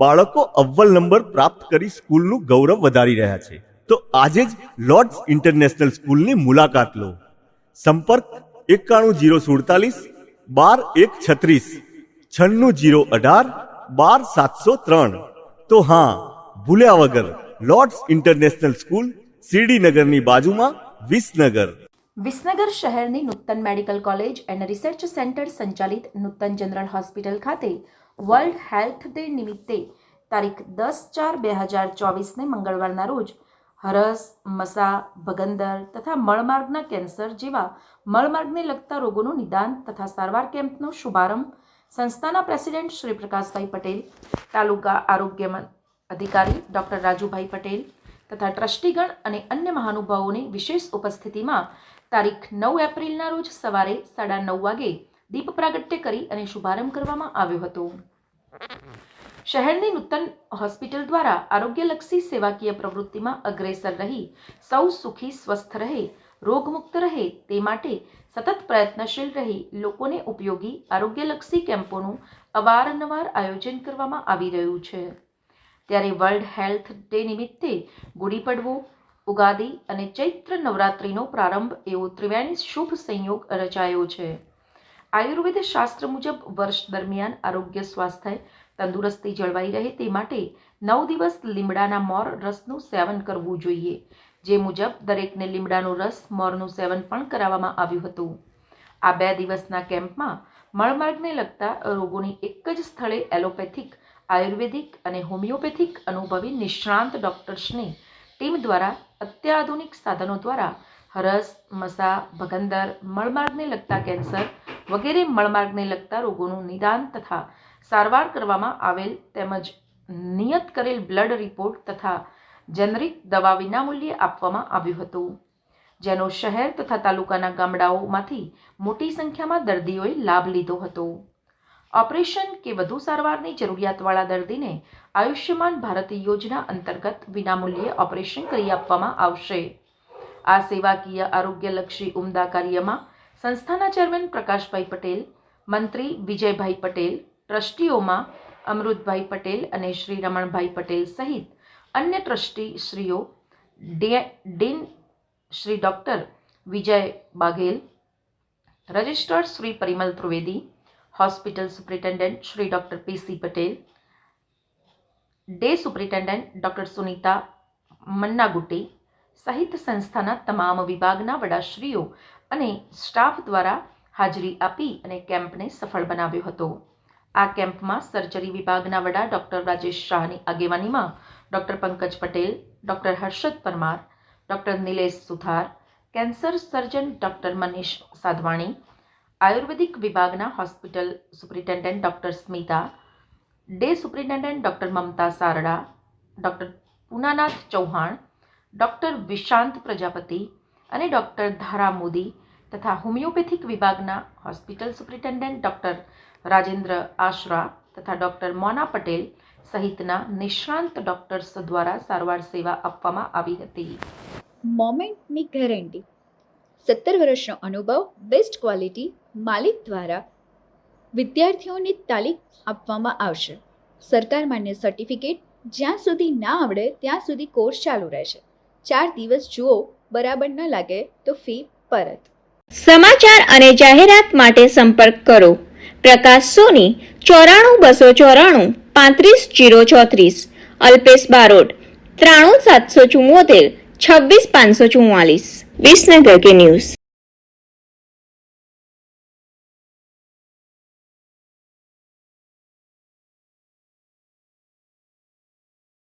બાળકો અવ્વલ નંબર પ્રાપ્ત કરી સ્કૂલનું ગૌરવ વધારી રહ્યા છે. તો આજે જ લોર્ડ્સ ઇન્ટરનેશનલ સ્કૂલની મુલાકાત લો. સંપર્ક એકાણું જીરો સુડતાલીસ, બાર એક છત્રીસ, છન્નું જીરો અઢાર, બાર સાતસો ત્રણ. તો હા, ભૂલ્યા વગર લોર્ડ્સ ઇન્ટરનેશનલ સ્કૂલ શિરડીનગરની બાજુમાં વિસનગર. વિસનગર શહેરની Nutan medical college and research centre સંચાલિત નૂતન જનરલ હોસ્પિટલ ખાતે વર્લ્ડ હેલ્થ ડે નિમિત્તે તારીખ દસ ચાર બે હજાર ચોવીસને મંગળવારના રોજ હરસ, મસા, ભગંદર તથા મળમાર્ગના કેન્સર જેવા મળમાર્ગને લગતા રોગોનું નિદાન તથા સારવાર કેમ્પનો શુભારંભ સંસ્થાના પ્રેસિડેન્ટ શ્રી પ્રકાશભાઈ પટેલ, તાલુકા આરોગ્ય અધિકારી ડૉક્ટર રાજુભાઈ પટેલ તથા ટ્રસ્ટીગણ અને અન્ય મહાનુભાવોની વિશેષ ઉપસ્થિતિમાં તારીખ નવ એપ્રિલના રોજ સવારે સાડા નવ વાગે દીપ પ્રાગટ્ય કરી અને શુભારંભ કરવામાં આવ્યો હતો. શહેરની નૂતન હોસ્પિટલ દ્વારા આરોગ્યલક્ષી સેવાકીય પ્રવૃત્તિમાં અગ્રેસર રહી, સૌ સુખી, સ્વસ્થ રહે, રોગમુક્ત રહે તે માટે સતત પ્રયત્નશીલ રહી લોકોને ઉપયોગી આરોગ્યલક્ષી કેમ્પોનું અવારનવાર આયોજન કરવામાં આવી રહ્યું છે. ત્યારે વર્લ્ડ હેલ્થ ડે નિમિત્તે ગુડી પડવો, ઉગાદી અને ચૈત્ર નવરાત્રિનો પ્રારંભ એવો ત્રિવેણી શુભ સંયોગ રચાયો છે. આયુર્વેદ શાસ્ત્ર મુજબ વર્ષ દરમિયાન આરોગ્ય, સ્વાસ્થ્ય, તંદુરસ્તી જળવાઈ રહે તે માટે નવ દિવસ લીમડાના મોર રસનું સેવન કરવું જોઈએ, જે મુજબ દરેકને લીમડાનો રસ, મોરનું સેવન પણ કરાવવામાં આવ્યું હતું. આ બે દિવસના કેમ્પમાં મળમાર્ગને લગતા રોગોની એક જ સ્થળે એલોપેથિક, આયુર્વેદિક અને હોમિયોપેથિક અનુભવી નિષ્ણાંત ડૉક્ટર્સની ટીમ દ્વારા અત્યાધુનિક સાધનો દ્વારા હરસ મસા, ભગંદર, મળમાર્ગને લગતા કેન્સર વગેરે મળમાર્ગને લગતા રોગોનું નિદાન તથા સારવાર કરવામાં આવેલ તેમજ નિયત કરેલ બ્લડ રિપોર્ટ તથા જેનરિક દવા વિનામૂલ્યે આપવામાં આવ્યું હતું. જેનો શહેર તથા તાલુકાના ગામડાઓમાંથી મોટી સંખ્યામાં દર્દીઓએ લાભ લીધો હતો. ઓપરેશન કે વધુ સારવારની જરૂરિયાતવાળા દર્દીને આયુષ્યમાન ભારત યોજના અંતર્ગત વિનામૂલ્યે ઓપરેશન કરી આપવામાં આવશે. આ સેવાકીય આરોગ્યલક્ષી ઉમદા કાર્યમાં સંસ્થાના ચેરમેન પ્રકાશભાઈ પટેલ, મંત્રી વિજયભાઈ પટેલ, ટ્રસ્ટીઓમાં અમૃતભાઈ પટેલ અને શ્રી રમણભાઈ પટેલ સહિત અન્ય ટ્રસ્ટી શ્રીઓ day- dean Shri doctor Vijay Baghel, registrar Shri Parimal Trivedi, hospital superintendent Shri doctor P C Patel, day superintendent doctor Sunita Mannagutti સહિત સંસ્થાના તમામ વિભાગના વડાશ્રીઓ અને સ્ટાફ દ્વારા હાજરી આપી અને કેમ્પને સફળ બનાવ્યો હતો. આ કેમ્પમાં સર્જરી વિભાગના વડા ડૉક્ટર રાજેશ શાહની આગેવાનીમાં doctor Pankaj Patel, doctor Harshad Parmar, doctor Nilesh Suthar, cancer surgeon doctor Manish Sadhwani, ayurvedic વિભાગના hospital superintendent doctor Smita, day superintendent doctor Mamta Sarda, doctor Poonanath Chauhan doctor Vishant Prajapati અને doctor Dhara Modi તથા homeopathic વિભાગના hospital superintendent doctor Rajendra Ashra તથા doctor મોના પટેલ સહિતના નિષ્ણાંત doctors દ્વારા સારવાર સેવા આપવામાં આવી હતી. મોમેન્ટની ગેરંટી. સત્તર વર્ષનો અનુભવ, બેસ્ટ ક્વોલિટી, માલિક દ્વારા વિદ્યાર્થીઓને તાલીમ આપવામાં આવશે. સરકાર માન્ય સર્ટિફિકેટ જ્યાં સુધી ના આવડે ત્યાં સુધી કોર્સ ચાલુ રહેશે. ચાર દિવસ જુઓ, બરાબર ન લાગે તો ફી પરત. સમાચાર અને જાહેરાત માટે સંપર્ક કરો. પ્રકાશ સોની, ચોરાણું બસો ચોરાણું, પાંત્રીસ જીરો ચોત્રીસ. અલ્પેશ બારોટ, ત્રાણું સાતસો ચુમ્મોતેર છવ્વીસ પાંચસો ચુમ્માલીસ વિસનગર કે ન્યૂઝ.